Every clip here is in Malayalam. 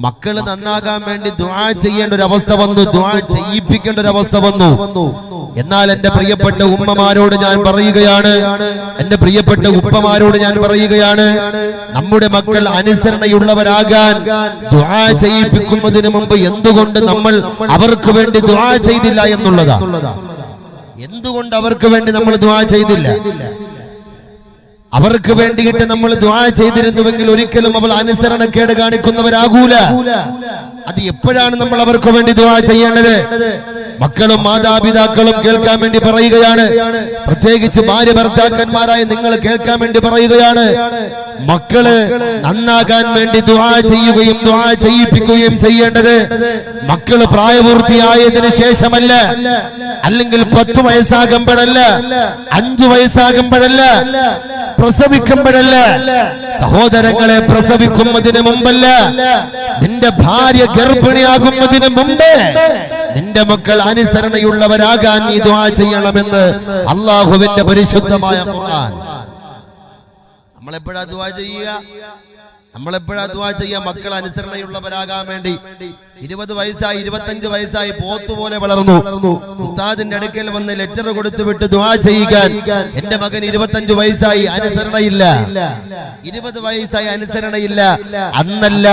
മക്കൾ നന്നാകാൻ വേണ്ടി ദുആ ചെയ്യേണ്ട ഒരു അവസ്ഥ വന്നു. ദുആ ചെയ്യിപ്പിക്കേണ്ട ഒരു അവസ്ഥ വന്നു. എന്നാൽ എന്റെ പ്രിയപ്പെട്ട ഉമ്മമാരോട് ഞാൻ പറയുകയാണ്. എന്റെ പ്രിയപ്പെട്ട ഉപ്പമാരോട് ഞാൻ പറയുകയാണ്. നമ്മുടെ മക്കൾ അനുസരണയുള്ളവരാകാൻ ദുആ ചെയ്യിപ്പിക്കുന്നതിന് മുമ്പ് എന്തുകൊണ്ട് നമ്മൾ അവർക്ക് വേണ്ടി ദുആ ചെയ്തില്ല എന്നുള്ളതാ? എന്തുകൊണ്ട് അവർക്ക് വേണ്ടി നമ്മൾ ദുആ ചെയ്തില്ല? അവർക്ക് വേണ്ടിയിട്ട് നമ്മൾ ദ്വാ ചെയ്തിരുന്നുവെങ്കിൽ ഒരിക്കലും അവൾ അനുസരണക്കേട് കാണിക്കുന്നവരാകൂല. അത് എപ്പോഴാണ് നമ്മൾ അവർക്ക് വേണ്ടി ദ്വാ ചെയ്യേണ്ടത്? മക്കളും മാതാപിതാക്കളും കേൾക്കാൻ വേണ്ടി പറയുകയാണ്. പ്രത്യേകിച്ച് ഭാര്യ ഭർത്താക്കന്മാരായ നിങ്ങൾ കേൾക്കാൻ വേണ്ടി പറയുകയാണ്. മക്കൾ നന്നാകാൻ വേണ്ടി ദ്വാ ചെയ്യുകയും ദ്വാ ചെയ്യിപ്പിക്കുകയും ചെയ്യേണ്ടത് മക്കൾ പ്രായപൂർത്തിയായതിനു ശേഷമല്ല. അല്ലെങ്കിൽ പത്ത് വയസ്സാകുമ്പോഴല്ല അഞ്ചു വയസ്സാകുമ്പോഴല്ല പ്രസവിക്കുമ്പോഴല്ല? സഹോദരങ്ങളെ പ്രസവിക്കുന്നതിന് മുമ്പല്ല? നിന്റെ ഭാര്യ ഗർഭിണിയാകുന്നതിന് മുമ്പ് നിന്റെ മക്കൾ അനുസരണയുള്ളവരാകാൻ നീ ദ്വാ ചെയ്യണമെന്ന് അള്ളാഹുവിന്റെ പരിശുദ്ധമായ നമ്മളെപ്പോഴാ ദ്വാ ചെയ്യുക? നമ്മളെപ്പോഴാ ദ്വാ ചെയ്യുക? മക്കൾ അനുസരണയുള്ളവരാകാൻ വേണ്ടി. ഇരുപത് വയസ്സായി ഇരുപത്തഞ്ച് വയസ്സായി പോത്തുപോലെ വളർന്നു. ഉസ്താദിന്റെ അടുക്കൽ വന്ന് ലെറ്റർ കൊടുത്തു വിട്ട് ദ്വാ ചെയ്യുക എന്റെ മകൻ ഇരുപത്തഞ്ച് വയസ്സായി അനുസരണയില്ല. ഇരുപത് വയസ്സായി അനുസരണയില്ല. അന്നല്ല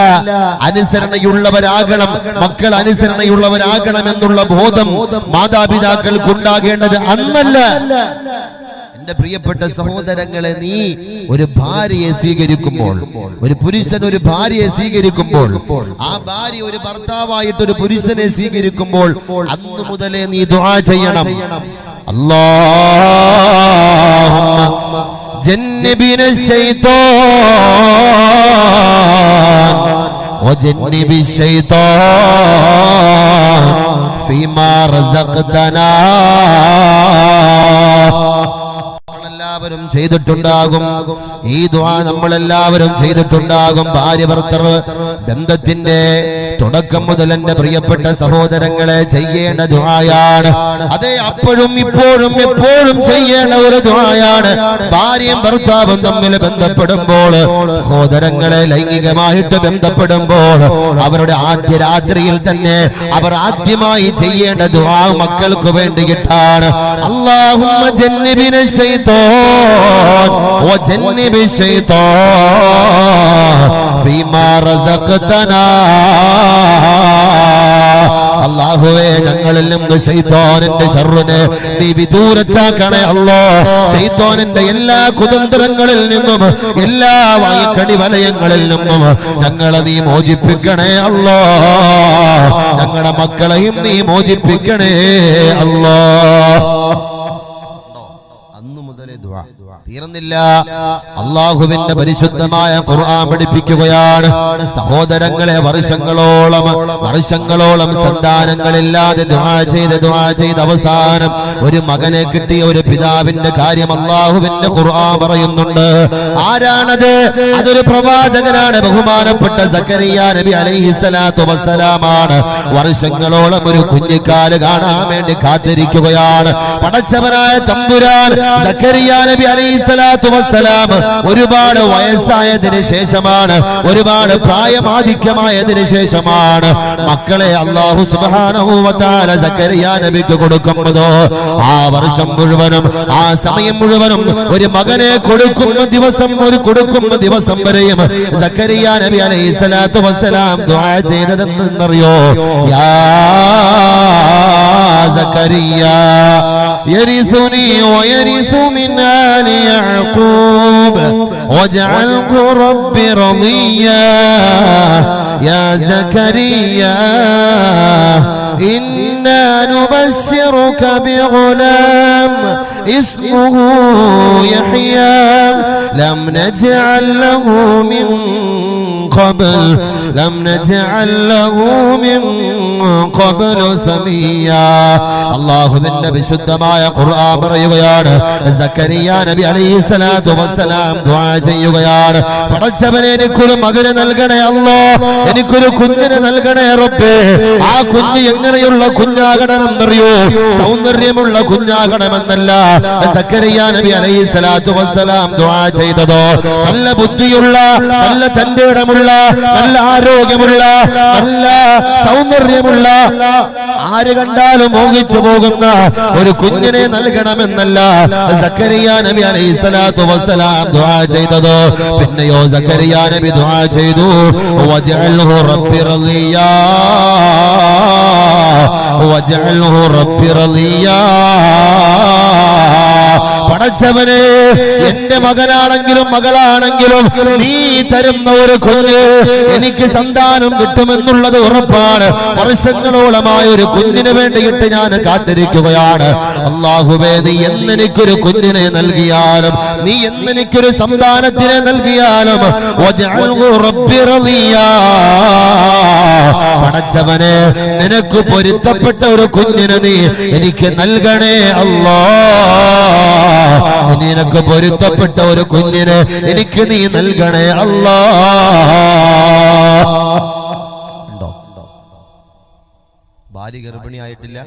അനുസരണയുള്ളവരാകണം. മക്കൾ അനുസരണയുള്ളവരാകണം എന്നുള്ള ബോധം. മാതാപിതാക്കൾക്ക് ഉണ്ടാകേണ്ടത് അന്നല്ല. എന്റെ പ്രിയപ്പെട്ട സഹോദരങ്ങളെ നീ ഒരു ഭാര്യയെ സ്വീകരിക്കുമ്പോൾ ഒരു പുരുഷൻ ഒരു ഭാര്യയെ സ്വീകരിക്കുമ്പോൾ ആ ഭാര്യ ഒരു ഭർത്താവായിട്ട് ഒരു പുരുഷനെ സ്വീകരിക്കുമ്പോൾ അന്ന് മുതലേ നീ ദുആ ചെയ്യണം അല്ലാഹുമ്മ ജന്നബിന الشيطان وجنب الشيطان فيما رزقتنا എല്ലാവരും ചെയ്തിട്ടുണ്ടാകും. ഈ ദ്വാ നമ്മളെല്ലാവരും ചെയ്തിട്ടുണ്ടാകും. ഭാര്യ ഭർത്തർ ബന്ധത്തിന്റെ തുടക്കം മുതൽ എന്റെ പ്രിയപ്പെട്ട സഹോദരങ്ങളെ ചെയ്യേണ്ട ദ്വായാണ് അതെ അപ്പോഴും ഇപ്പോഴും എപ്പോഴും ചെയ്യേണ്ട ഒരു ദ്വായാണ് ഭാര്യയും ഭർത്താവും തമ്മിൽ ബന്ധപ്പെടുമ്പോൾ സഹോദരങ്ങളെ ലൈംഗികമായിട്ട് ബന്ധപ്പെടുമ്പോൾ അവരുടെ ആദ്യ രാത്രിയിൽ തന്നെ അവർ ആദ്യമായി ചെയ്യേണ്ട ദ്വാ മക്കൾക്ക് വേണ്ടിയിട്ടാണ്. അള്ളാഹു ജന്മിനെ ചെയ്തോ وجنب الشيطان فيما رزقتنا അള്ളാഹുവേ ഞങ്ങളിൽ നിന്ന് ശൈത്തോനിന്റെ ഷർറിനെ നീ വിദൂരത്താക്കണേ അല്ലോ ശൈത്തോനിന്റെ എല്ലാ കുതന്ത്രങ്ങളിൽ നിന്നും എല്ലാ വായക്കടി വലയങ്ങളിൽ നിന്നും ഞങ്ങളെ നീ മോചിപ്പിക്കണേ അല്ലോ ഞങ്ങളുടെ മക്കളെയും നീ മോചിപ്പിക്കണേ അല്ലോ അന്നു മുതലേ ദുആ തീർന്നില്ല. അള്ളാഹുവിന്റെ പരിശുദ്ധമായ ഖുർആൻ പഠിപ്പിക്കുകയാണ്. സഹോദരങ്ങളെ വർഷങ്ങളോളം വർഷങ്ങളോളം സന്താനങ്ങളില്ലാതെ ദുആ ചെയ്ത് ദുആ ചെയ്ത് അവസാനം ഒരു മകനെ കിട്ടിയ ഒരു പിതാവിന്റെ കാര്യം അള്ളാഹുവിന്റെ ഖുർആൻ പറയുന്നുണ്ട്. ആരാണത്? അതൊരു പ്രവാചകനാണ് ബഹുമാനപ്പെട്ട സക്കരിയ നബി അലൈഹിസ്സലാത്തു വസ്സലാമാണ്. വർഷങ്ങളോളം ഒരു കുഞ്ഞിക്കാൽ കാണാൻ വേണ്ടി കാത്തിരിക്കുകയാണ്. പടച്ചവനായ തമ്പുരാൻ സക്കരിയ നബി അലൈഹിസ്സലാത്തു വസ്സലാം ഒരുപാട് വയസ്സായതിനു ശേഷമാണ് ഒരുപാട് പ്രായമാധിക്യമായതിനു ശേഷമാണ് മക്കളെ അള്ളാഹു തആല സക്കരിയ നബിക്ക് ആ വർഷം മുഴുവനും ആ സമയം മുഴുവനും ഒരു മകനെ കൊടുക്കുന്ന ദിവസം ഒരു കൊടുക്കുന്ന ദിവസം വരെയും സക്കരിയ നബി അലൈഹി സ്വലാത്തു വസ്സലാം ദുആ ചെയ്തതെന്നറിയോ യാ സക്കരിയ يرثني ويرث من آل يعقوب. واجعله رب رضيا. يا زكريا إنا نبشرك بغلام. اسمه يحيى. لم نجعل له من قبل لم نجعل له من قبل سميا അള്ളാഹുവിന്റെ വിശുദ്ധമായ ഖുർആൻ പറയുകയാണ് സക്കരിയ നബി അലൈഹി സ്വലാത്തു വസ്സലാം ദുആ ചെയ്യുകയാണ് പടച്ചവനെ എനിക്കൊരു മകന് നൽകണേ അല്ലോ എനിക്കൊരു കുഞ്ഞിനെ നൽകണേ റബ്ബേ ആ കുഞ്ഞ് എങ്ങനെയുള്ള കുഞ്ഞാകണമെന്നറിയോ സൗന്ദര്യമുള്ള കുഞ്ഞാകണമെന്നല്ല സക്കരിയ നബി അലൈഹി സ്വലാത്തു വസ്സലാം ദുആ ചെയ്തതോ നല്ല ബുദ്ധിയുള്ള നല്ല തന്റെ ഇടമുള്ള ആരോഗ്യമുള്ള നല്ല ആരോഗ്യമുള്ള നല്ല സൗന്ദര്യമുള്ള ആര് കണ്ടാലും മോഹിച്ചു പോകുന്ന ഒരു കുഞ്ഞിനെ നൽകണമെന്നല്ല സക്കരിയ നബി പിന്നെയോ സക്കരിയ നബി ദുആ ചെയ്തു. വജഅൽഹു റബ്ബി റളിയാ. റളിയാ. പടച്ചവനെ എന്റെ മകനാണെങ്കിലും മകളാണെങ്കിലും നീ തരുന്ന ഒരു കുഞ്ഞ് എനിക്ക് സന്താനം കിട്ടുമെന്നുള്ളത് ഉറപ്പാണ്. വർഷങ്ങളോളമായ ഒരു കുഞ്ഞിന് വേണ്ടിയിട്ട് ഞാൻ കാത്തിരിക്കുകയാണ്. അള്ളാഹുബേ നീ എന്നെനിക്കൊരു കുഞ്ഞിനെ നൽകിയാലും നീ എന്നെനിക്കൊരു സന്താനത്തിനെ നൽകിയാലും. പടച്ചവനെ നിനക്ക് പൊരുത്തപ്പെട്ട ഒരു കുഞ്ഞിനെ നീ എനിക്ക് നൽകണേ അല്ലാ. നിനക്ക് പൊരുത്തപ്പെട്ട ഒരു കുഞ്ഞിന് എനിക്ക് നീ നൽകണേ അല്ലാ. ഭാര്യ ഗർഭിണിയായിട്ടില്ല.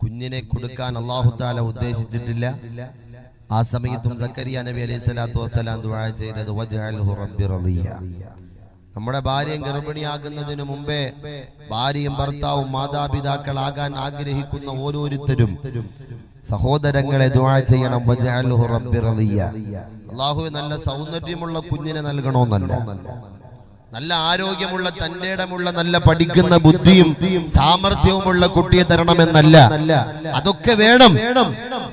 കുഞ്ഞിനെ കൊടുക്കാൻ അള്ളാഹു താല ഉദ്ദേശിച്ചിട്ടില്ല. ആ സമയത്തും സക്കരിയ നബി അലൈഹി സ്വലാത്തു വസ്സലാം ദുആ ചെയ്തത് നമ്മുടെ ഭാര്യയും ഗർഭിണിയാകുന്നതിന് മുമ്പേ ഭാര്യയും ഭർത്താവും മാതാപിതാക്കളാകാൻ ആഗ്രഹിക്കുന്ന ഓരോരുത്തരും സഹോദരങ്ങളെ ദുആ ചെയ്യണം. വജഅൽഹു റബ്ബി റളിയ. നല്ല സൗന്ദര്യമുള്ള കുഞ്ഞിനെ നൽകണമെന്നല്ല നല്ല ആരോഗ്യമുള്ള തന്റെ ഇടമുള്ള നല്ല പഠിക്കുന്ന ബുദ്ധിയും സാമർഥ്യവുമുള്ള കുട്ടിയെ തരണമെന്നല്ല. അതൊക്കെ വേണം.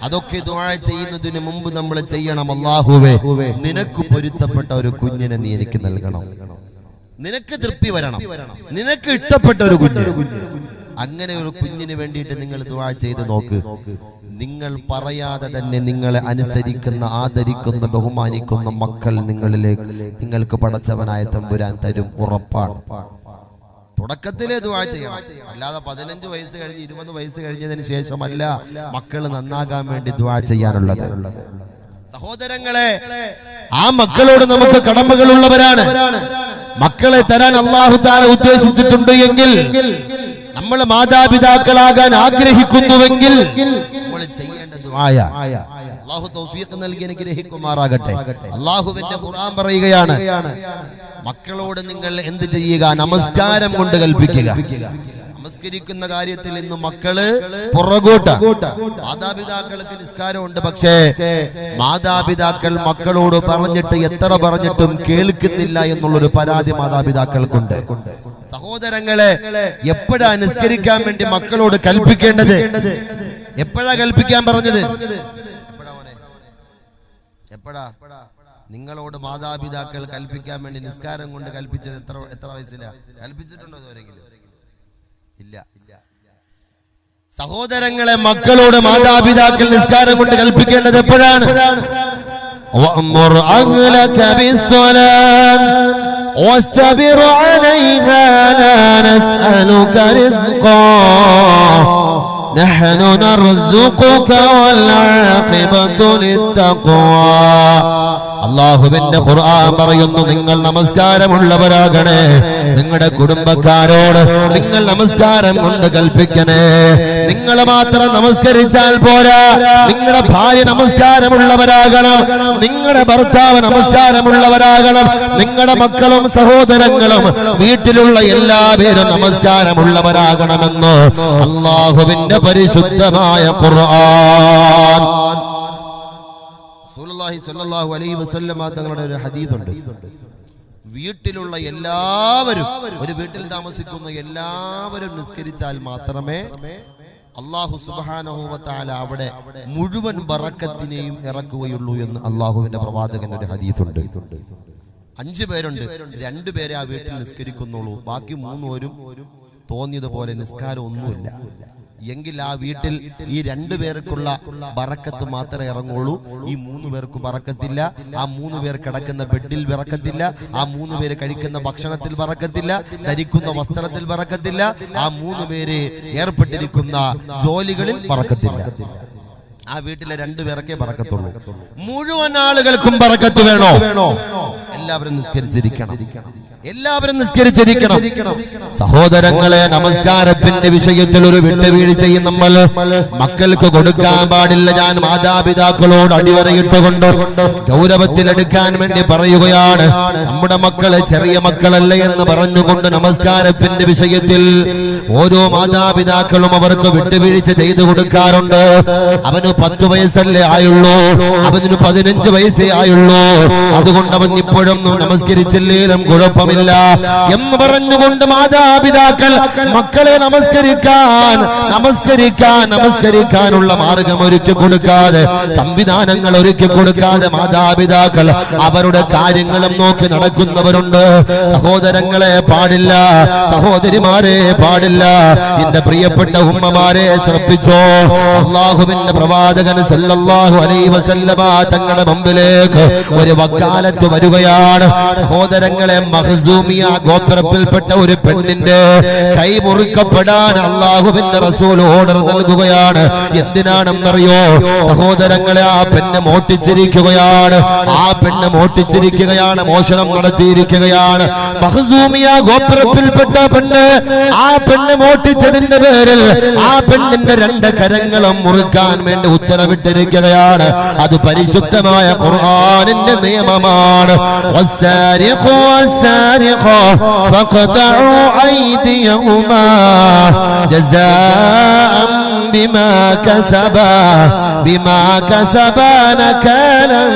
അതൊക്കെ ദുആ ചെയ്യുന്നതിന് മുമ്പ് നമ്മൾ ചെയ്യണം. അള്ളാഹുവേ നിനക്ക് പൊരുത്തപ്പെട്ട ഒരു കുഞ്ഞിനെ നീ എനിക്ക് നൽകണം. നിനക്ക് തൃപ്തി വരണം. നിനക്ക് ഇഷ്ടപ്പെട്ട ഒരു കുഞ്ഞ്. അങ്ങനെ ഒരു കുഞ്ഞിന് വേണ്ടിയിട്ട് നിങ്ങൾ ദുആ ചെയ്ത് നോക്ക്. നിങ്ങൾ പറയാതെ തന്നെ നിങ്ങളെ അനുസരിക്കുന്ന ആദരിക്കുന്ന ബഹുമാനിക്കുന്ന മക്കൾ നിങ്ങളിലേക്ക് നിങ്ങൾക്ക് പടച്ചവനായ തമ്പുരാൻ തരും ഉറപ്പാണ്. തുടക്കത്തിലേ ദുആ ചെയ്യണം. അല്ലാതെ പതിനഞ്ച് വയസ്സ് കഴിഞ്ഞ് ഇരുപത് വയസ്സ് കഴിഞ്ഞതിന് ശേഷമല്ല മക്കൾ നന്നാകാൻ വേണ്ടി ദുആ ചെയ്യാനുള്ളത്. സഹോദരങ്ങളെ ആ മക്കളോട് നമുക്ക് കടമകളുള്ളവരാണ്. മക്കളെ തരാൻ അള്ളാഹു താല ഉദ്ദേശിച്ചിട്ടുണ്ട് എങ്കിൽ നമ്മൾ മാതാപിതാക്കളാകാൻ ആഗ്രഹിക്കുന്നുവെങ്കിൽ തൗഫീഖ് അള്ളാഹുവിന്റെ ഖുർആൻ പറയുകയാണ് മക്കളോട് നിങ്ങൾ എന്ത് ചെയ്യുക? നമസ്കാരം കൊണ്ട് കൽപ്പിക്കുക. നമസ്കരിക്കുന്ന കാര്യത്തിൽ ഇന്ന് മക്കൾ പുറകോട്ട. മാതാപിതാക്കൾക്ക് നിസ്കാരമുണ്ട് പക്ഷേ മാതാപിതാക്കൾ മക്കളോട് പറഞ്ഞിട്ട് എത്ര പറഞ്ഞിട്ടും കേൾക്കുന്നില്ല എന്നുള്ളൊരു പരാതി മാതാപിതാക്കൾക്കുണ്ട്. സഹോദരങ്ങളെ എപ്പോഴാ നിസ്കരിക്കാൻ വേണ്ടി മക്കളോട് കൽപ്പിക്കേണ്ടത്? എപ്പോഴാ കൽപ്പിക്കാൻ പറഞ്ഞത്? എപ്പോഴാ നിങ്ങളോട് മാതാപിതാക്കൾ കൽപ്പിക്കാൻ വേണ്ടി നിസ്കാരം കൊണ്ട് കൽപ്പിച്ചത് എത്ര എത്ര വയസ്സില്ല കൽപ്പിച്ചിട്ടുണ്ടോ ഇതുവരെങ്കിലും ഇല്ല. സഹോദരങ്ങളെ മക്കളോട് മാതാപിതാക്കൾ നിസ്കാരം കൊണ്ട് കൽപ്പിക്കേണ്ടത് എപ്പോഴാണ്? واستبر عليها لا نسألك رزقا. نحن نرزقك والعاقبة للتقوى. അള്ളാഹുവിന്റെ ഖുർആൻ പറയുന്നു നിങ്ങൾ നമസ്കാരമുള്ളവരാകണേ നിങ്ങളുടെ കുടുംബക്കാരോട് നിങ്ങൾ നമസ്കാരം കൊണ്ട് കൽപ്പിക്കണേ. നിങ്ങൾ മാത്രം നമസ്കരിച്ചാൽ പോരാ. നിങ്ങളുടെ ഭാര്യ നമസ്കാരമുള്ളവരാകണം നിങ്ങളുടെ ഭർത്താവ് നമസ്കാരമുള്ളവരാകണം നിങ്ങളുടെ മക്കളും സഹോദരങ്ങളും വീട്ടിലുള്ള എല്ലാ പേരും നമസ്കാരമുള്ളവരാകണമെന്ന് അള്ളാഹുവിന്റെ പരിശുദ്ധമായ ഖുർആൻ റസൂലുള്ളാഹി സ്വല്ലല്ലാഹു അലൈഹി വസല്ലമ തങ്ങളുടെ ഒരു ഹദീസ് ഉണ്ട് വീട്ടിലുള്ള എല്ലാവരും ഒരു വീട്ടിൽ താമസിക്കുന്ന എല്ലാവരും നിസ്കരിച്ചാൽ മാത്രമേ അള്ളാഹു സുബാനഹുവത്താല അവിടെ മുഴുവൻ ബറക്കത്തിനെയും ഇറക്കുകയുള്ളൂ എന്ന് അള്ളാഹുവിന്റെ പ്രവാചകൻ ഒരു ഹദീസ് ഉണ്ട് അഞ്ചു പേരുണ്ട്. രണ്ടു പേരെ ആ വീട്ടിൽ നിസ്കരിക്കുന്നുള്ളൂ. ബാക്കി മൂന്നുപേരും തോന്നിയതുപോലെ നിസ്കാരം ഒന്നുമില്ല. എങ്കിൽ ആ വീട്ടിൽ ഈ രണ്ടു പേർക്കുള്ള ബറക്കത്ത് മാത്രമേ ഇറങ്ങുള്ളൂ. ഈ മൂന്ന് പേർക്ക് ബറക്കത്തില്ല ആ മൂന്ന് പേർ കിടക്കുന്ന ബെഡിൽ വിറക്കത്തില്ല. ആ മൂന്ന് പേര് കഴിക്കുന്ന ഭക്ഷണത്തിൽ ബറക്കത്തില്ല ധരിക്കുന്ന വസ്ത്രത്തിൽ ബറക്കത്തില്ല ആ മൂന്ന് പേര് ഏർപ്പെട്ടിരിക്കുന്ന ജോലികളിൽ ബറക്കത്തില്ല ആ വീട്ടിലെ രണ്ടു പേർക്കേ പറക്കത്തുള്ളൂ. മുഴുവൻ ആളുകൾക്കും പറക്കത്ത് വേണോ? എല്ലാവരും നിസ്കരിച്ചിരിക്കണം. എല്ലാവരും നിസ്കരിച്ചിരിക്കണം. സഹോദരങ്ങളെ നമസ്കാരത്തിന്റെ വിഷയത്തിൽ ഒരു വിട്ടുവീഴ്ചയും നമ്മൾ മക്കൾക്ക് കൊടുക്കാൻ പാടില്ല. ഞാൻ മാതാപിതാക്കളോട് അടിവരയിട്ടുകൊണ്ട് ഗൗരവത്തിലെടുക്കാൻ വേണ്ടി പറയുകയാണ്. നമ്മുടെ മക്കളെ ചെറിയ മക്കളല്ല എന്ന് പറഞ്ഞുകൊണ്ട് നമസ്കാരത്തിന്റെ വിഷയത്തിൽ ഓരോ മാതാപിതാക്കളും അവർക്ക് വിട്ടുവീഴ്ച ചെയ്തു കൊടുക്കാറുണ്ട്. അവന് പത്ത് വയസ്സല്ലേ ആയുള്ളൂ. അവന് പതിനഞ്ച് വയസ്സേ ആയുള്ളൂ. അതുകൊണ്ട് അവൻ ഇപ്പോഴും നമസ്കരിച്ചില്ലേലും കുഴപ്പമില്ല. എന്ന് പറഞ്ഞുകൊണ്ട് മാതാപിതാക്കൾ മക്കളെ നമസ്കരിക്കാൻ നമസ്കരിക്കാൻ നമസ്കരിക്കാനുള്ള മാർഗം ഒരുക്കി കൊടുക്കാതെ സംവിധാനങ്ങൾ ഒരുക്കി കൊടുക്കാതെ മാതാപിതാക്കൾ അവരുടെ കാര്യങ്ങളും നോക്കി നടക്കുന്നവരുണ്ട്. സഹോദരങ്ങളെ പാടില്ല സഹോദരിമാരെ പാടില്ല. എന്റെ പ്രിയപ്പെട്ട ഉമ്മമാരെ ശ്രദ്ധിച്ചോ. അള്ളാഹുവിന്റെ പ്രവാചകൻ സല്ലല്ലാഹു അലൈഹി വസല്ലമ തങ്ങളുടെ മുമ്പിലേക്ക് ഒരു വക്കാലത്ത് വരികയാണ്. സഹോദരങ്ങളെ മഹസൂമിയ ഗോത്രത്തിൽപ്പെട്ട ഒരു പെണ്ണിന്റെ കൈ മുറിക്കപ്പെടാൻ അള്ളാഹുവിന്റെ റസൂൽ ഓർഡർ നൽകുകയാണ്. എന്തിനാണെന്നറിയോ? സഹോദരങ്ങളെ ആ പെണ്ണ് മോട്ടിച്ചിരിക്കുകയാണ് ആ പെണ്ണ് മോട്ടിച്ചിരിക്കുകയാണ് മോഷണം നടത്തിയിരിക്കുകയാണ്. മഹസൂമിയ ഗോത്രത്തിൽപ്പെട്ട പെണ്ണ് ആ പെണ്ണ് മോട്ടിച്ചതിന്റെ പേരിൽ ആ പെണ്ണിന്റെ രണ്ട് കരങ്ങളും മുറുക്കാൻ വേണ്ടി ഉത്തരവിട്ടിരിക്കുകയാണ്. അത് പരിശുദ്ധമായ ഖുർആനിന്റെ നിയമമാണ്. والسارق والسارقة فاقطعوا أيديهما جزاء بما كسبا بما كسبا نكالا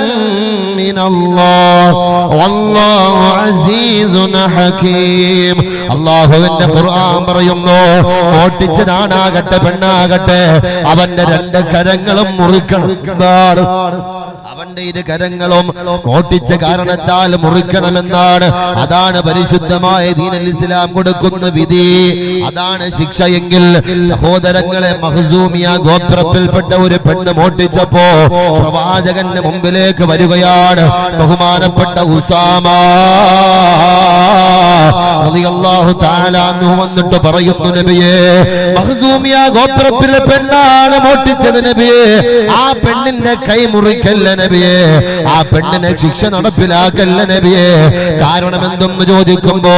من الله والله عزيز حكيم അള്ളാഹുവിന്റെ ഖുർആൻ പറയുന്നു ഓട്ടിച്ചതാണാകട്ടെ പെണ്ണാകട്ടെ അവന്റെ രണ്ട് കരങ്ങളും മുറിക്കണം എന്താണ് അവന്റെ ഇരു കരങ്ങളും ഓട്ടിച്ച കാരണത്താൽ മുറിക്കണമെന്നാണ്. അതാണ് പരിശുദ്ധമായ ദീനൽ ഇസ്ലാം കൊടുക്കുന്ന വിധി. അതാണ് ശിക്ഷയെങ്കിൽ സഹോദരങ്ങളെ മഹസൂമിയ ഗോത്രത്തിൽപ്പെട്ട ഒരു പെണ്ണ് മോട്ടിച്ചപ്പോ പ്രവാചകന്റെ മുമ്പിലേക്ക് വരികയാണ്. ബഹുമാനപ്പെട്ട ഉസാമ വന്നിട്ട് പറയുന്നു നബിയേ മഹസൂമിയ ഗോത്രത്തിലെ പെണ്ണാണ് മോട്ടിച്ചത് നബിയേ. ആ പെണ്ണിന്റെ കൈ മുറിക്കല്ല നബിയേ ആ പെണ്ണിനെ ശിക്ഷ നടപ്പിലാക്കല്ല നബിയെ. കാരണം എന്തെന്ന് ചോദിക്കുമ്പോ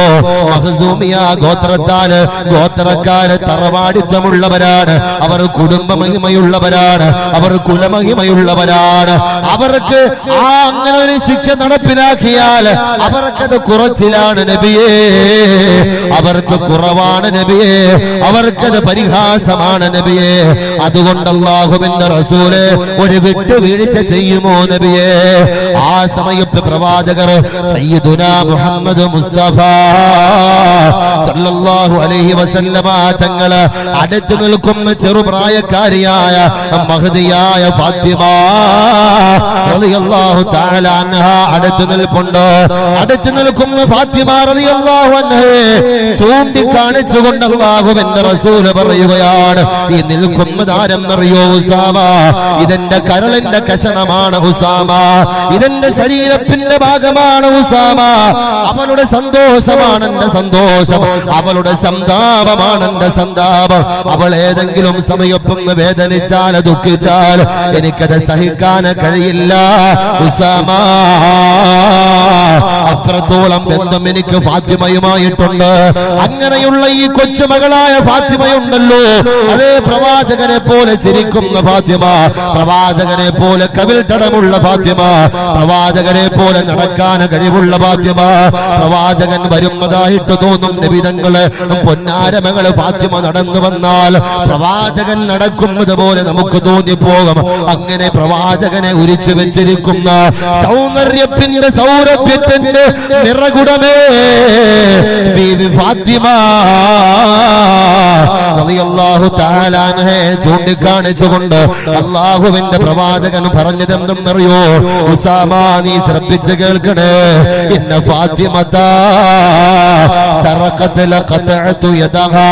ഗോത്രത്താൽ ഗോത്രക്കാര് തറവാടിത്തമുള്ളവരാണ്. അവർ കുടുംബ മഹിമയുള്ളവരാണ് അവർ കുലമഹിമയുള്ളവരാണ്. അവർക്ക് ആ അങ്ങനെ ഒരു ശിക്ഷ നടപ്പിലാക്കിയാൽ അവർക്കത് കുറച്ചിലാണ് നബിയെ. അവർക്ക് കുറവാണ് നബിയെ. അവർക്കത് പരിഹാസമാണ് നബിയെ. അതുകൊണ്ട് അള്ളാഹുവിന്റെ റസൂൽ ഒരു വിട്ടുവീഴ്ച ചെയ്യുമോ? നബിയേ ആ സമയത്ത് പ്രവാചകർ സയ്യിദുന മുഹമ്മദ് മുസ്തഫ സല്ലല്ലാഹു അലൈഹി വസല്ലമ തങ്ങൾ അടുത്തു നിൽക്കുന്ന ചെറുപ്രായക്കാരിയായ മഹദിയായ ഫാത്തിമ റളിയല്ലാഹു തആല അൻഹ അടുത്തു നിൽപ്പുണ്ട്. അടുത്തു നിൽക്കുന്ന ഫാത്തിമ റളിയല്ലാഹു അൻഹയെ ചൂണ്ടിക്കാണിച്ചുകൊണ്ട് അല്ലാഹുവിന്റെ റസൂൽ പറയുകയാണ് ഈ നിൽക്കുന്ന ആരെന്നറിയോ ഉസാമ? ഇതെന്റെ കരളിന്റെ കഷണമാണ് ഉസാമ. ഇതെന്റെ ശരീരത്തിന്റെ ഭാഗമാണ് ഉസാമ. അവളുടെ സന്തോഷമാണ് എന്റെ സന്തോഷം. അവളുടെ സന്താപമാണ് എന്റെ സന്താപം. അവൾ ഏതെങ്കിലും സമയപ്പൊന്ന് വേദനിച്ചാൽ ദുഃഖിച്ചാൽ എനിക്കത് സഹിക്കാൻ കഴിയില്ല. ഉസാമ അത്രത്തോളം ബന്ധം എനിക്ക് ഫാത്തിമയുമായിട്ടുണ്ട്. അങ്ങനെയുള്ള ഈ കൊച്ചുമകളായ ഫാത്തിമയുണ്ടല്ലോ. അതേ പ്രവാചകനെ പോലെ ചിരിക്കുന്ന ഫാത്തിമ. പ്രവാചകനെ പോലെ കവിൽത്തടമുള്ള ഫാത്തിമ പ്രവാചകനെ പോലെ നടക്കാൻ കഴിവുള്ള ഫാത്തിമ പ്രവാചകൻ വരുന്നതായിട്ട് തോന്നും നിബിതങ്ങൾ. പൊന്നാരമകൾ ഫാത്തിമ നടന്നു വന്നാൽ പ്രവാചകൻ നടക്കുന്നത് പോലെ നമുക്ക് തോന്നിപ്പോകും. അങ്ങനെ പ്രവാചകനെ ഉരിച്ചു വെച്ചിരിക്കുന്ന സൗന്ദര്യത്തിന്റെ സൗരഭ്യത്തിന്റെ നിറകുടമേ ബീവി ഫാത്തിമ. ചൂണ്ടിക്കാണിച്ചുകൊണ്ട് അള്ളാഹുവിന്റെ പ്രവാചകൻ പറഞ്ഞതെന്തെന്നറിയോ ഉസാമ നീ ശ്രദ്ധിച്ച് കേൾക്കണേ. ഇന്ന ഫാത്തിമത സറഖത്ത് ലഖതഅതു യദഹാ.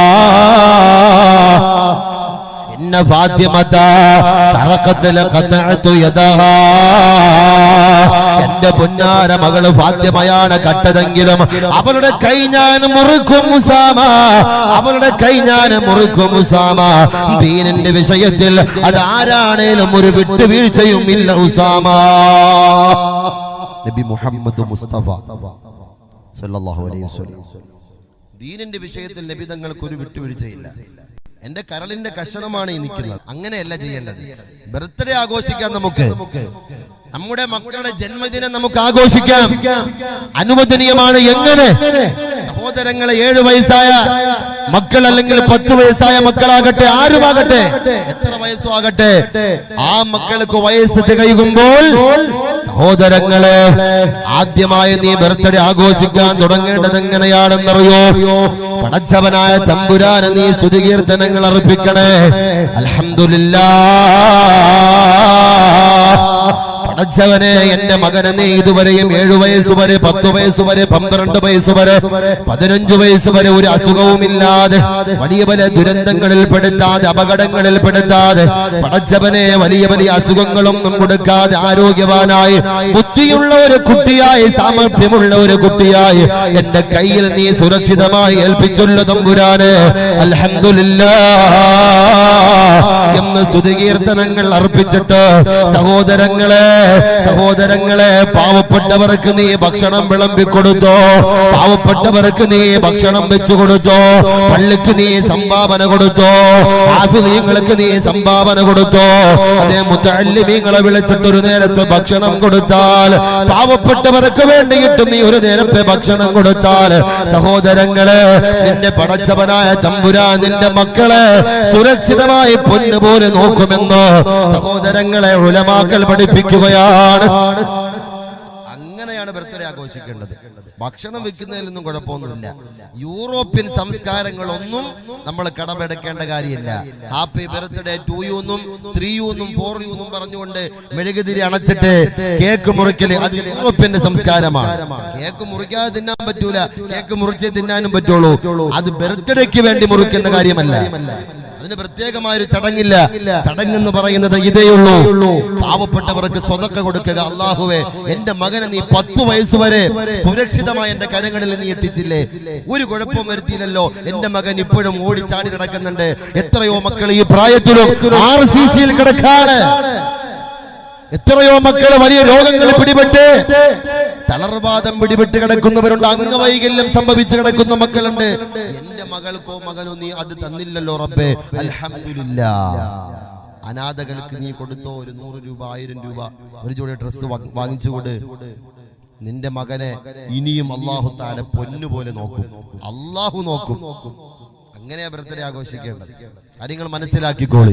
ഇന്ന ഫാത്തിമത സറഖത്ത് ലഖതഅതു യദഹാ എന്റെ പൊന്നാര മകൾ ഫാത്തിമയാണ് കട്ടതെങ്കിലും അവളുടെ കൈ ഞാൻ മുറുക്കും ഉസാമ. അവളുടെ കൈ ഞാൻ മുറുക്കും ഉസാമ. ദീനിന്റെ വിഷയത്തിൽ അത് ആരാണേലും ഒരു വിട്ടുവീഴ്ചയും ഇല്ല ഉസാമ. നബി മുഹമ്മദ് മുസ്തഫ സല്ലല്ലാഹു അലൈഹി വസല്ലം. ദീനിന്റെ വിഷയത്തിൽ നബി തങ്ങൾക്ക് ഒരു വിട്ടുവീഴ്ചയില്ല. എന്റെ കരളിന്റെ കഷണമാണ് ഈ നിൽക്കുന്നത്. അങ്ങനെയല്ല ചെയ്യേണ്ടത്. ബർത്ത്ഡേ ആഘോഷിക്കാം നമുക്ക്. നമ്മുടെ മക്കളുടെ ജന്മദിനം നമുക്ക് ആഘോഷിക്കാം. അനുവദനീയമാണ് എങ്ങനെ? സഹോദരങ്ങളെ ഏഴു വയസ്സായ മക്കൾ അല്ലെങ്കിൽ പത്ത് വയസ്സായ മക്കളാകട്ടെ ആരുമാകട്ടെ എത്ര വയസ്സും ആകട്ടെ. ആ മക്കൾക്ക് വയസ്സ് തികയുമ്പോൾ സഹോദരങ്ങളെ ആദ്യമായി നീ ബർത്ത്ഡേ ആഘോഷിക്കാൻ തുടങ്ങേണ്ടത് എങ്ങനെയാണെന്നറിയോ പടച്ചവനായ തമ്പുരാന് നീ സ്തുതികീർത്തനങ്ങൾ അർപ്പിക്കണേ. അൽഹംദുലില്ലാ. പടച്ചവനെ എന്റെ മകനെ നീ ഇതുവരെയും ഏഴു വയസ്സ് വരെ പത്ത് വയസ്സ് വരെ പന്ത്രണ്ട് വയസ്സ് വരെ പതിനഞ്ചു വയസ്സ് വരെ ഒരു അസുഖവുമില്ലാതെ വലിയ വലിയ ദുരന്തങ്ങളിൽ പെടുത്താതെ അപകടങ്ങളിൽ പെടുത്താതെ പടച്ചവനെ വലിയ വലിയ അസുഖങ്ങളും കൊടുക്കാതെ ആരോഗ്യവാനായി ബുദ്ധിയുള്ള ഒരു കുട്ടിയായി സാമർഥ്യമുള്ള ഒരു കുട്ടിയായി എന്റെ കയ്യിൽ നീ സുരക്ഷിതമായി ഏൽപ്പിച്ചുള്ള തമ്പുരാന് അലഹമില്ല എന്ന് സ്തുതികീർത്തനങ്ങൾ അർപ്പിച്ചിട്ട് സഹോദരങ്ങളെ സഹോദരങ്ങളെ പാവപ്പെട്ടവർക്ക് നീ ഭക്ഷണം വിളമ്പി കൊടുത്തോ പാവപ്പെട്ടവർക്ക് നീ ഭക്ഷണം വെച്ചു കൊടുത്തോ പള്ളിക്ക് നീ സംഭാവന കൊടുത്തോ? ആഫിലീങ്ങൾക്ക് നീ സംഭാവന കൊടുത്തോ? അതേ മുത്തല്ലിമീങ്ങളെ വിളിച്ചിട്ട് ഒരു നേരത്തെ ഭക്ഷണം കൊടുത്താൽ പാവപ്പെട്ടവർക്ക് വേണ്ടിയിട്ട് നീ ഒരു നേരത്തെ ഭക്ഷണം കൊടുത്താൽ സഹോദരങ്ങളെ നിന്റെ പടച്ചവനായ തമ്പുരാ നിന്റെ മക്കളെ സുരക്ഷിതമായി പൊന്നുപോലെ നോക്കുമെന്ന് സഹോദരങ്ങളെ ഉലമാക്കൾ പഠിപ്പിക്കുകയാണ്. അങ്ങനെയാണ് ബർത്ത്ഡേ ആഘോഷിക്കേണ്ടത്. ഭക്ഷണം വെക്കുന്നതിലൊന്നും കുഴപ്പമൊന്നുമില്ല. യൂറോപ്യൻ സംസ്കാരങ്ങളൊന്നും നമ്മൾ കടമെടുക്കേണ്ട കാര്യമില്ല. ഹാപ്പി ബർത്ത്ഡേ ടു യൂന്നും ത്രീ യൂന്നും ഫോർ യൂന്നും പറഞ്ഞുകൊണ്ട് മെഴുകുതിരി അണച്ചിട്ട് കേക്ക് മുറിക്കൽ അത് യൂറോപ്യന്റെ സംസ്കാരമാണ്. കേക്ക് മുറിക്കാതെ തിന്നാൻ പറ്റൂല. കേക്ക് മുറിച്ചേ തിന്നാനും പറ്റുള്ളൂ. അത് ബർത്ത്ഡേക്ക് വേണ്ടി മുറിക്കുന്ന കാര്യമല്ല. അതിന് പ്രത്യേകമായ ഒരു ചടങ്ങില്ല. ചടങ്ങ് എന്ന് പറയുന്നത് ഇതേയുള്ളൂ പാവപ്പെട്ടവർക്ക് സ്വതക്ക കൊടുക്കുക. അള്ളാഹുവെ എന്റെ മകനെ നീ പത്തു വയസ്സ് വരെ സുരക്ഷിതമായി എന്റെ കരങ്ങളിൽ നീ എത്തിച്ചില്ലേ? ഒരു കുഴപ്പം വരുത്തിയില്ലല്ലോ. എന്റെ മകൻ ഇപ്പോഴും ഓടി ചാടി കിടക്കുന്നുണ്ട് എത്രയോ മക്കൾ ഈ പ്രായത്തിലും ആർ സി സിയിൽ കിടക്കാണ്. എത്രയോ മക്കൾ വലിയ രോഗങ്ങൾ പിടിപെട്ട് തളർവാദം പിടിപെട്ട് കിടക്കുന്നവരുണ്ട്. അംഗവൈകല്യം സംഭവിച്ച് കിടക്കുന്ന മക്കളുണ്ട്. എന്റെ മകൾക്കോ മകനോ നീ അത് തന്നില്ലല്ലോ റബ്ബേ. അലഹമില്ല അനാഥകൾക്ക് നീ കൊടുത്തോ ഒരു നൂറ് രൂപ ആയിരം രൂപ ഒരു ജോഡി ഡ്രസ്സ് വാങ്ങിച്ചുകൊണ്ട് നിന്റെ മകനെ ഇനിയും അള്ളാഹു താല പൊന്നുപോലെ നോക്കും. അള്ളാഹു നോക്കും. അങ്ങനെയാ ബർത്ത്ഡേ ആഘോഷിക്കേണ്ടത്. കാര്യങ്ങൾ മനസ്സിലാക്കിക്കോളി.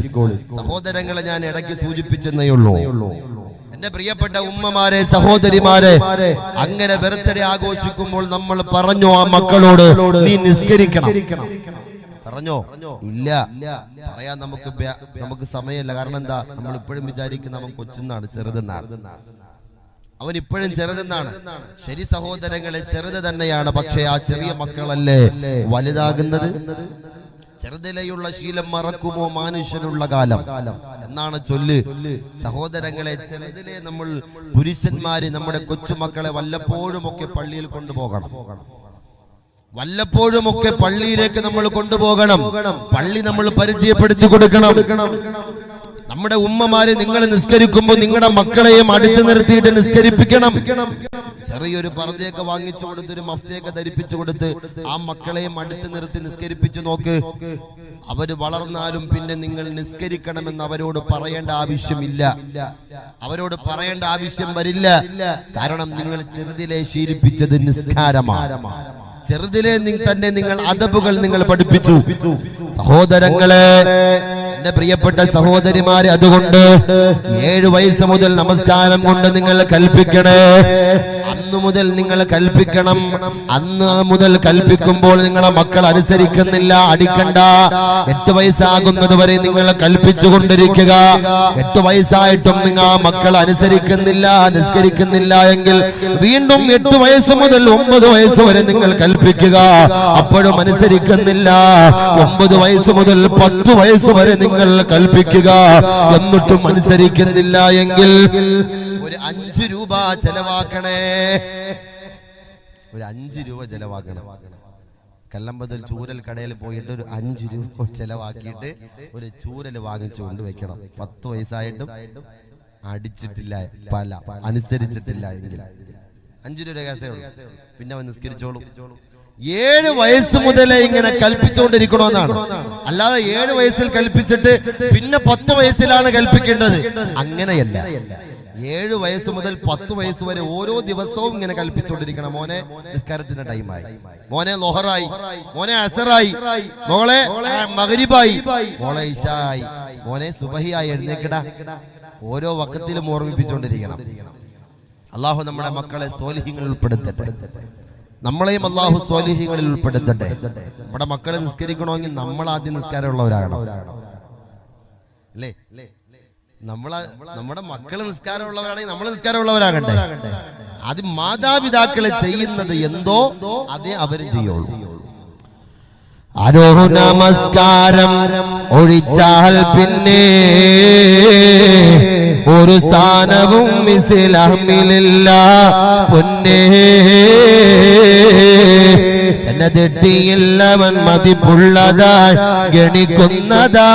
സഹോദരങ്ങളെ ഞാൻ ഇടയ്ക്ക് സൂചിപ്പിച്ചെന്നേ ഉള്ളൂ. എന്റെ പ്രിയപ്പെട്ട ഉമ്മമാരെ സഹോദരിമാരെ അങ്ങനെ ബർത്ത്ഡേ ആഘോഷിക്കുമ്പോൾ നമ്മൾ പറഞ്ഞു ആ മക്കളോട് നീ നിസ്കരിക്കണം. പറഞ്ഞോ? ഇല്ല. പറയാൻ നമുക്ക് നമുക്ക് സമയമില്ല. കാരണം എന്താ? നമ്മൾ ഇപ്പോഴും വിചാരിക്കുന്ന നമുക്ക് കൊച്ചുന്നാണ് ചെറുതെന്നാണ്. അവൻ ഇപ്പോഴും ചെറുതെന്നാണ്. ശരി സഹോദരങ്ങളെ ചെറുത് തന്നെയാണ്. പക്ഷേ ആ ചെറിയ മക്കളല്ലേ വലുതാകുന്നത്? ചെറുതിലെയുള്ള ശീലം മറക്കുമോ മനുഷ്യനുള്ള കാലം? എന്നാണ് ചൊല്ല്. സഹോദരങ്ങളെ ചെറുതിലെ നമ്മൾ പുരുഷന്മാര് നമ്മുടെ കൊച്ചുമക്കളെ വല്ലപ്പോഴും ഒക്കെ പള്ളിയിൽ കൊണ്ടുപോകണം. വല്ലപ്പോഴും ഒക്കെ പള്ളിയിലേക്ക് നമ്മൾ കൊണ്ടുപോകണം. പള്ളി നമ്മൾ പരിചയപ്പെടുത്തി കൊടുക്കണം. നമ്മുടെ ഉമ്മമാരെ നിങ്ങൾ നിസ്കരിക്കുമ്പോൾ നിങ്ങളുടെ മക്കളെയും അടുത്ത് നിർത്തിയിട്ട് നിസ്കരിപ്പിക്കണം. ചെറിയൊരു പർദ്ദയൊക്കെ വാങ്ങിച്ചു കൊടുത്ത് ഒരു മഫ്തയൊക്കെ ധരിപ്പിച്ചു കൊടുത്ത് ആ മക്കളെയും അടുത്ത് നിർത്തി നിസ്കരിപ്പിച്ചു നോക്ക്. അവർ വളർന്നാലും പിന്നെ നിങ്ങൾ നിസ്കരിക്കണമെന്ന് അവരോട് പറയേണ്ട ആവശ്യമില്ല. അവരോട് പറയേണ്ട ആവശ്യം വരില്ല. കാരണം നിങ്ങൾ ചെറുതിലെ ശീലിപ്പിച്ചത് നിസ്കാരമാണ്. ചെറുതിലെ തന്നെ നിങ്ങൾ അതബുകൾ നിങ്ങൾ പഠിപ്പിച്ചു. സഹോദരങ്ങളെ എന്റെ പ്രിയപ്പെട്ട സഹോദരിമാരെ അതുകൊണ്ട് ഏഴു വയസ്സ് മുതൽ നമസ്കാരം കൊണ്ട് നിങ്ങൾ കൽപ്പിക്കണേ. അന്ന് മുതൽ നിങ്ങൾ കൽപ്പിക്കണം. അന്ന് മുതൽ കൽപ്പിക്കുമ്പോൾ നിങ്ങളുടെ മക്കൾ അനുസരിക്കുന്നില്ല അടിക്കണ്ട. എട്ട് വയസ്സാകുന്നത് വരെ നിങ്ങൾ കൽപ്പിച്ചു കൊണ്ടിരിക്കുക എട്ട് വയസ്സായിട്ടും നിങ്ങൾ മക്കൾ അനുസരിക്കുന്നില്ല നിസ്കരിക്കുന്നില്ല എങ്കിൽ വീണ്ടും എട്ട് വയസ്സ് മുതൽ ഒമ്പത് വയസ്സ് വരെ നിങ്ങൾ കൽപ്പിക്കുക. അപ്പോഴും അനുസരിക്കുന്നില്ല. ഒമ്പത് വയസ്സ് മുതൽ പത്ത് വയസ്സ് വരെ നിങ്ങൾ കൽപ്പിക്കുക എന്നിട്ടും അനുസരിക്കുന്നില്ല എങ്കിൽ ഒരു അഞ്ചു രൂപ ചെലവാക്കണേ. ഒരു അഞ്ചു രൂപ ചെലവാക്കണേ. കല്ലമ്പതിൽ ചൂരൽ കടയിൽ പോയിട്ട് ഒരു അഞ്ച് രൂപ ചെലവാക്കിയിട്ട് ഒരു ചൂരൽ വാങ്ങിച്ചു കൊണ്ട് വെക്കണം. പത്ത് വയസ്സായിട്ടും അടിച്ചിട്ടില്ല പല അനുസരിച്ചിട്ടില്ല എങ്കിൽ. അഞ്ചു രൂപ കേസേ പിന്നെ അവൻ നിസ്കരിച്ചോളും. ഏഴ് വയസ്സ് മുതലേ ഇങ്ങനെ കൽപ്പിച്ചുകൊണ്ടിരിക്കണമെന്നാണ് അല്ലാതെ ഏഴ് വയസ്സിൽ കൽപ്പിച്ചിട്ട് പിന്നെ പത്ത് വയസ്സിലാണ് കൽപ്പിക്കേണ്ടത്. അങ്ങനെയല്ല. ഏഴ് വയസ്സ് മുതൽ പത്ത് വയസ്സ് വരെ ഓരോ ദിവസവും ഇങ്ങനെ കൽപ്പിച്ചുകൊണ്ടിരിക്കണം. മോനെ നിസ്കാരത്തിന്റെ ടൈമായി. മോനെ ലോഹറായി. മോനെ അസറായി. മോളെ മകരിബായി മോളെ ഇഷായി. മോനെ സുബഹിയായി എഴുന്നേക്കട. ഓരോ വക്കത്തിലും ഓർമ്മിപ്പിച്ചുകൊണ്ടിരിക്കണം. അള്ളാഹു നമ്മുടെ മക്കളെ സോലിഹ്യങ്ങൾ ഉൾപ്പെടുത്തട്ടെ. നമ്മളെയും അള്ളാഹു സ്വാലിഹ്യങ്ങളിൽ ഉൾപ്പെടുത്തട്ടെ. നമ്മുടെ മക്കളെ നിസ്കരിക്കണമെങ്കിൽ നമ്മൾ ആദ്യം നിസ്കാരമുള്ളവരാകണം. അല്ലേ? നമ്മളെ നമ്മുടെ മക്കൾ നിസ്കാരമുള്ളവരാണെങ്കിൽ നമ്മൾ നിസ്കാരമുള്ളവരാകട്ടെ. അത് മാതാപിതാക്കളെ ചെയ്യുന്നത് എന്തോ അതേ അവരും ചെയ്യുള്ളൂ. അരോഹ നമസ്കാരം. ഒഴിച്ചാൽ പിന്നെ ഒരു സ്ഥാനവും ഇസ്ലാമിലില്ല പൊന്നേ. തന്നെ തെറ്റിയില്ലവൻ മതിപ്പുള്ളതായി ഗണിക്കുന്നതാ.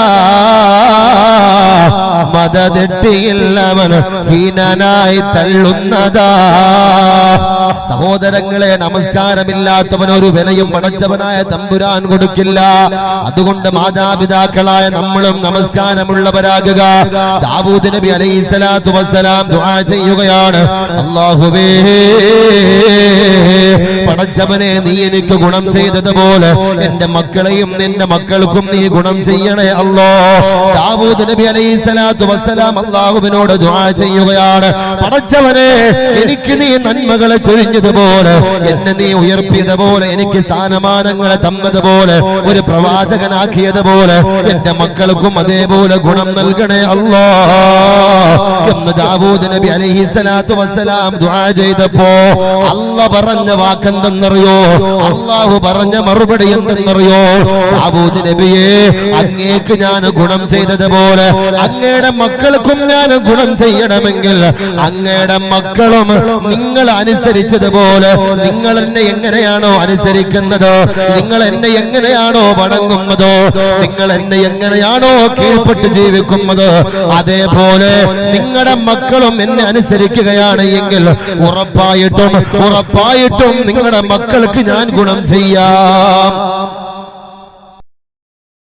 മത തെറ്റിയില്ലവൻ ഹീനനായി തള്ളുന്നതാ. സഹോദരങ്ങളെ നമസ്കാരമില്ലാത്തവൻ ഒരു വിലയും പടച്ചവനായ തമ്പുരാൻ കൊടുക്കില്ല. അതുകൊണ്ട് മാതാപിതാക്കളായ നമ്മളും നമസ്കാരമുള്ളവരാകുക. ദാവൂദ് നബി അലൈഹി വസ്സലാം ദുആ ചെയ്യുകയാണ്. അല്ലാഹുവേ പടച്ചവനെ നീ എനിക്ക് ഗുണം ചെയ്തതുപോലെ എന്റെ മക്കളെയും നിന്റെ മക്കൾക്കും നീ ഗുണം ചെയ്യണേ അല്ലോ. ദാവൂദ് നബി അലൈഹി സ്വലാത്തു വസ്സലാം അള്ളാഹുവിനോട് ദുആ ചെയ്യുകയാണ്. പടച്ചവനെ എനിക്ക് നീ നന്മകളെ ചൊരിഞ്ഞതുപോലെ എന്നെ നീ ഉയർത്തിയതുപോലെ എനിക്ക് സ്ഥാനമാനങ്ങളെ തന്നതുപോലെ ഒരു പ്രവാചകനാക്കിയതുപോലെ എന്റെ മക്കൾക്കും അതേപോലെ ഗുണം നൽകണേ അല്ലോ. എന്ന് ദാവൂദ് നബി അലൈഹി സ്വലാത്തു വസ്സലാം ദുആ ചെയ്തപ്പോ അല്ല പറഞ്ഞ വാക്കെന്തെന്നറിയോ? അള്ളാഹു പറഞ്ഞ മറുപടി എന്തെന്നറിയോ? നബിയെ അങ്ങേക്ക് ഞാൻ ഗുണം ചെയ്തതുപോലെ അങ്ങയുടെ മക്കൾക്കും ഞാൻ ഗുണം ചെയ്യണമെങ്കിൽ അങ്ങയുടെ മക്കളും നിങ്ങൾ അനുസരിച്ചതുപോലെ നിങ്ങൾ എന്നെ എങ്ങനെയാണോ അനുസരിക്കുന്നത്? നിങ്ങൾ എന്നെ എങ്ങനെയാണോ വണങ്ങുന്നത്? നിങ്ങൾ എന്നെ എങ്ങനെയാണോ കീഴ്പ്പെട്ട് ജീവിക്കുന്നത്? അതേപോലെ നിങ്ങളുടെ മക്കളും എന്നെ അനുസരിക്കുകയാണ് എങ്കിൽ ഉറപ്പായിട്ടും ഉറപ്പായിട്ടും നിങ്ങളുടെ മക്കൾക്ക് ഞാൻ ഗുണം ചെയ്യാം.